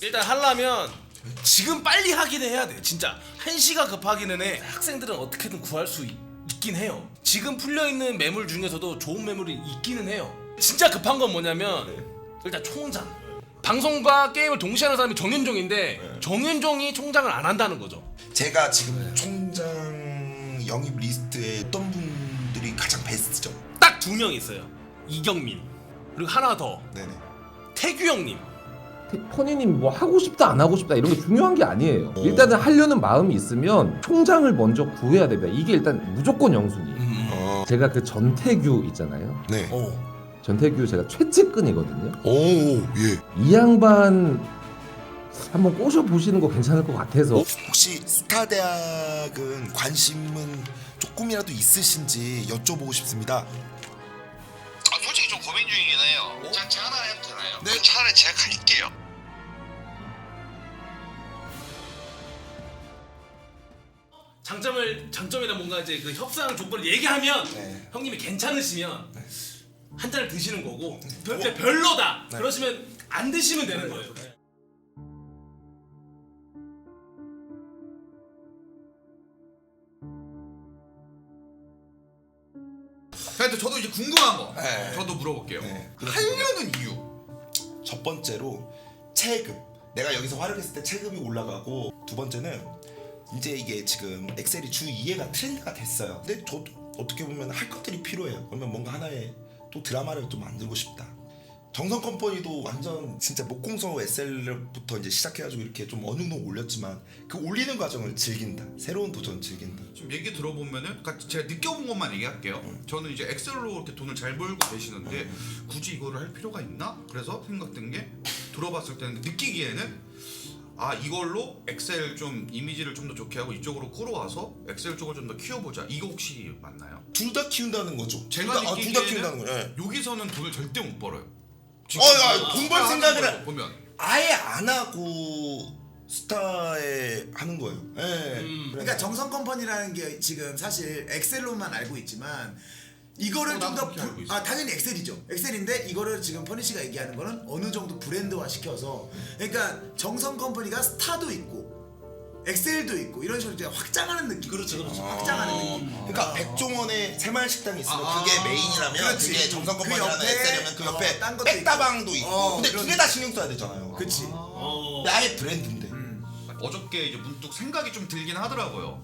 일단 하려면 지금 빨리 하긴 해야 돼. 진짜 한시가 급하기는 해. 학생들은 어떻게든 구할 수 있, 긴 해요. 지금 풀려 있는 매물 중에서도 좋은 매물이 있기는 해요. 진짜 급한 건 뭐냐면 일단 총장. 방송과 게임을 동시에 하는 사람이 정윤종인데 정윤종이 총장을 안 한다는 거죠. 제가 지금 총장 영입 리스트에 어떤 분들이 가장 베스트죠? 딱 두 명 있어요. 이경민. 그리고 하나 더. 네네. 태규 형님 퍼니님 뭐 하고 싶다 안 하고 싶다 이런 게 중요한 게 아니에요. 일단은 하려는 마음이 있으면 총장을 먼저 구해야 됩니다. 이게 일단 무조건 영순위. 어. 제가 그 전태규 있잖아요. 네. 오. 전태규 제가 최측근이거든요. 오, 예. 이 양반 한번 꼬셔 보시는 거 괜찮을 것 같아서 혹시 스타 대학은 관심은 조금이라도 있으신지 여쭤보고 싶습니다. 네. 차라리 제가 갈게요. 장점을 장점이나 뭔가 이제 그 협상 조건을 얘기하면 네. 형님이 괜찮으시면 한 잔을 드시는 거고 별, 별로다 네. 그러시면 안 드시면 되는 거예요. 근데 저도 이제 궁금한 거 네. 저도 물어볼게요 네. 하려는 이유 첫 번째로 체급. 내가 여기서 활약했을 때 체급이 올라가고 두 번째는 이제 이게 지금 엑셀이 주 2회가 트렌드가 됐어요. 근데 저도 어떻게 보면 할 것들이 필요해요. 그러면 뭔가 하나의 또 드라마를 좀 만들고 싶다. 정성 컴퍼니도 완전 진짜 목공서 SL부터 이제 시작해가지고 이렇게 좀 어느 정도 올렸지만 그 올리는 과정을 즐긴다. 새로운 도전 즐긴다. 지금 얘기 들어보면은 그러니까 제가 느껴본 것만 얘기할게요 저는 이제 엑셀로 이렇게 돈을 잘 벌고 계시는데 굳이 이거를 할 필요가 있나? 그래서 생각된 게 들어봤을 때는 느끼기에는 아 이걸로 엑셀 좀 이미지를 좀 더 좋게 하고 이쪽으로 끌어와서 엑셀 쪽을 좀 더 키워보자 이거 혹시 맞나요? 둘 다 키운다는 거죠. 제가 둘 다, 아, 둘다 느끼기에는 키운다는 거예요. 예. 여기서는 돈을 절대 못 벌어요 어, 야, 돈벌 생각을. 보면 아예 안 하고 스타에 하는 거예요. 예. 그러니까 정성 컴퍼니라는 게 지금 사실 엑셀로만 알고 있지만 이거를 어, 좀 나도 더 그렇게 알고 있어. 아 당연히 엑셀이죠. 엑셀인데 이거를 지금 퍼니 씨가 얘기하는 거는 어느 정도 브랜드화 시켜서 그러니까 정성 컴퍼니가 스타도 있고 엑셀도 있고 이런 식으로 이제 확장하는 느낌. 그렇죠, 그렇죠. 확장하는 느낌. 그러니까 백종원의 새마을 식당이 있으면 아, 그게 메인이라면 그렇지. 그게 정성 그 컴퍼니라는 옆에, 엑셀이면 그 옆에 어, 딴 것도 백다방도 있고, 어, 근데 두 개 다 신경 써야 되잖아요. 그렇지. 어. 근데 아예 브랜드인데. 어저께 이제 문득 생각이 좀 들긴 하더라고요.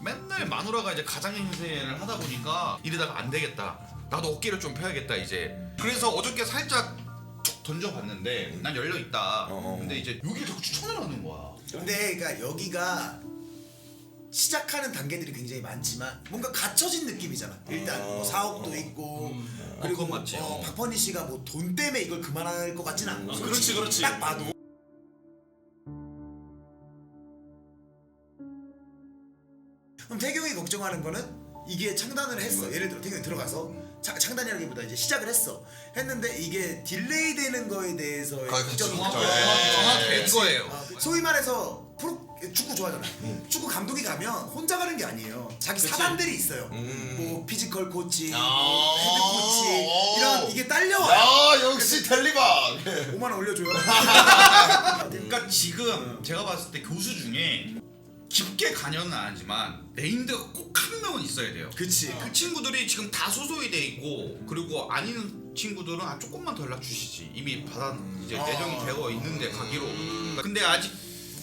맨날 마누라가 이제 가장 인생을 하다 보니까 이러다가 안 되겠다. 나도 어깨를 좀 펴야겠다 이제. 그래서 어저께 살짝 툭 던져봤는데 난 열려 있다. 어. 근데 이제 여기를 자꾸 추천을 하는 거야. 근데 그러니까 여기가 시작하는 단계들이 굉장히 많지만 뭔가 갖춰진 느낌이잖아. 일단 뭐 사옥도 있고 그리고 어, 그건 맞지. 어, 박퍼니 씨가 뭐 돈 때문에 이걸 그만할 것 같진 않고. 그렇지, 그렇지. 딱 봐도. 그럼 태경이 걱정하는 거는 이게 창단을 했어. 예를 들어 태경이 들어가서 차- 창단이라기보다 이제 시작을 했어. 했는데 이게 딜레이 되는 거에 대해서 아, 그치, 걱정이 그쵸. 있죠. 예. 정확히 이거예요. 아, 소위 말해서 프로 축구 좋아하잖아. 축구 감독이 가면 혼자 가는 게 아니에요. 자기 사단들이 있어요. 뭐 피지컬 코치, 뭐 헤드 코치 이런 이게 딸려와요. 아 역시 델리방. 5만 원 올려줘요. 그러니까 지금 제가 봤을 때 교수 중에 깊게 관여는 안 하지만 네임드가 꼭 한 명은 있어야 돼요. 그치. 그 친구들이 지금 다 소속이 돼 있고 그리고 아닌 친구들은 아 조금만 더 연락 주시지 이미 받아 이제 아. 내정이 되어 있는데 가기로 근데 아직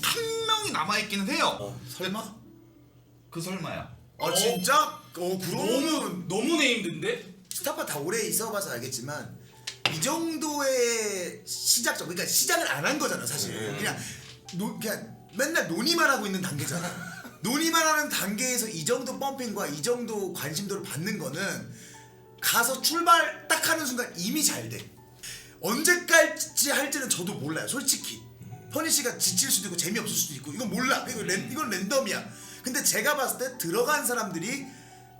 한 명이 남아 있기는 해요 설마? 그 설마야 아 진짜? 어 너무 그러면 너무 네임드인데 스타파 다 오래 있어봐서 알겠지만 이 정도의 시작점 그러니까 시작을 안 한 거잖아 사실 그냥 노, 그냥 맨날 논의만 하고 있는 단계잖아. 논의만 하는 단계에서 이 정도 펌핑과 이 정도 관심도를 받는 거는 가서 출발 딱 하는 순간 이미 잘 돼. 언제까지 할지는 저도 몰라요 솔직히. 퍼니 씨가 지칠 수도 있고 재미없을 수도 있고. 이건 몰라. 이거 랜, 이건 랜덤이야. 근데 제가 봤을 때 들어간 사람들이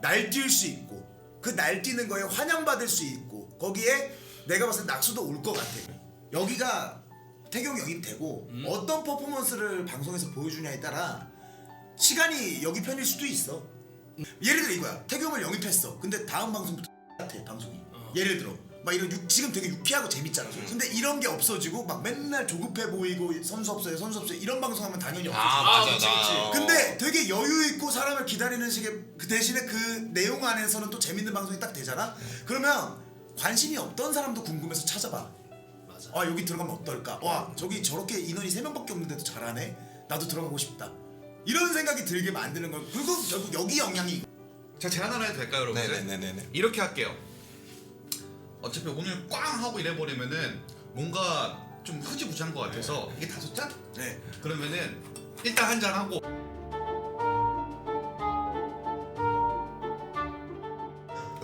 날뛸 수 있고 그 날뛰는 거에 환영받을 수 있고 거기에 내가 봤을 때 낙수도 올 것 같아. 여기가 태경 영입되고 어떤 퍼포먼스를 방송에서 보여주냐에 따라 시간이 여기 편일 수도 있어 예를 들어 이거야 태경을 영입했어 근데 다음 방송부터 같아 방송이 예를 들어 막 이런 유, 지금 되게 유쾌하고 재밌잖아. 근데 이런 게 없어지고 막 맨날 조급해 보이고 선수 없어요, 선수 없어요 이런 방송하면 당연히 없어져. 아 맞아 그치, 나 그치. 어. 근데 되게 여유 있고 사람을 기다리는 식의 그 대신에 그 내용 안에서는 또 재밌는 방송이 딱 되잖아. 그러면 관심이 없던 사람도 궁금해서 찾아봐. 맞아. 아 여기 들어가면 어떨까? 와 저기 저렇게 인원이 세 명밖에 없는데도 잘하네. 나도 들어가고 싶다. 이런 생각이 들게 만드는 걸. 그리고 결국 여기 영향이. 제가 제안 하나 해도 될까요 여러분들? 네네네네네 이렇게 할게요. 어차피 오늘 꽝 하고 이래 버리면은 뭔가 좀 흐지부지한 것 같아서 이게 다섯 잔? 네. 그러면은 일단 한 잔 하고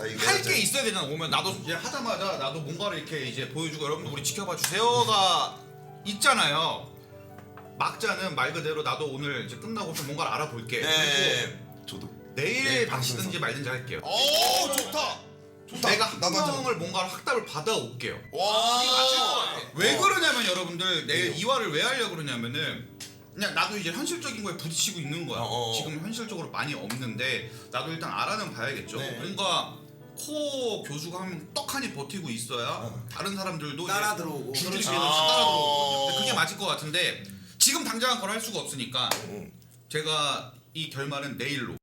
나 이거 할 게 있어야 되잖아. 오면 나도 이제 하자마자 나도 뭔가를 이렇게 이제 보여주고 여러분들 우리 지켜봐 주세요가 있잖아요. 막자는 말 그대로 나도 오늘 이제 끝나고 좀 뭔가를 알아볼게. 그리고 네 저도. 내일 내일 박시든지 말든지 할게요. 오 좋다. 좋다. 내가 나도. 항공을 뭔가를 확답을 받아올게요. 와. 왜 어. 그러냐면 여러분들 내일 이화를 왜 하려고 그러냐면은 그냥 나도 이제 현실적인 거에 부딪히고 있는 거야. 어, 어. 지금 현실적으로 많이 없는데 나도 일단 알아는 봐야겠죠. 네. 뭔가 코 교수가 한 떡하니 버티고 있어야 다른 사람들도 따라 이제 들어오고. 줄줄이 아. 따라 들어오고 그게 맞을 것 같은데 지금 당장 그걸 할 수가 없으니까 음. 제가 이 결말은 내일로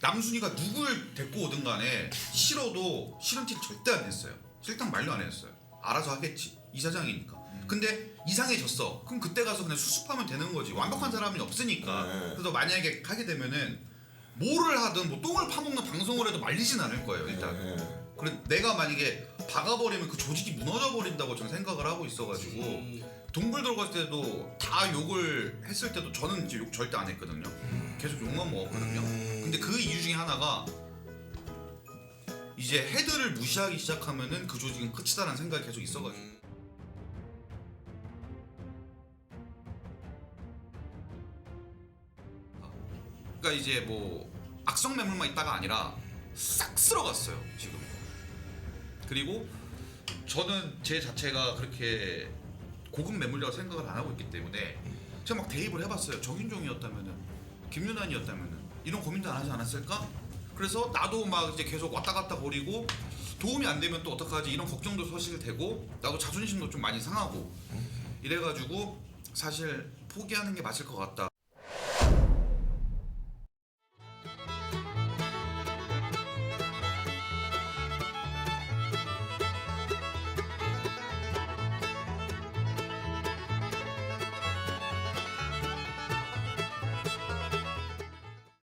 남순이가 누굴 데리고 오든 간에 싫어도 싫은 티를 절대 안 냈어요. 싫단 말도 안 했어요. 알아서 하겠지. 이사장이니까. 근데 이상해졌어. 그럼 그때 가서 그냥 수습하면 되는 거지. 완벽한 사람이 없으니까. 네. 그래서 만약에 하게 되면은 뭐를 하든 뭐 똥을 파먹는 방송을 해도 말리진 않을 거예요. 일단. 네. 그래 내가 만약에 박아버리면 그 조직이 무너져 버린다고 저는 생각을 하고 있어가지고 동굴 들어갔을 때도 다 욕을 했을 때도 저는 이제 욕 절대 안 했거든요. 계속 욕만 먹었거든요. 음. 근데 그 이유 중에 하나가 이제 헤드를 무시하기 시작하면은 그 조직은 끝이다라는 생각이 계속 있어가지고 그러니까 이제 뭐 악성 매물만 있다가 아니라 싹 쓸어갔어요 지금. 그리고 저는 제 자체가 그렇게 고급 매물이라고 생각을 안 하고 있기 때문에 제가 막 대입을 해봤어요. 정윤종이었다면은 김윤환이었다면은. 이런 고민도 안 하지 않았을까? 그래서 나도 막 이제 계속 왔다 갔다 거리고 도움이 안 되면 또 어떡하지? 이런 걱정도 사실 되고 나도 자존심도 좀 많이 상하고 이래가지고 사실 포기하는 게 맞을 것 같다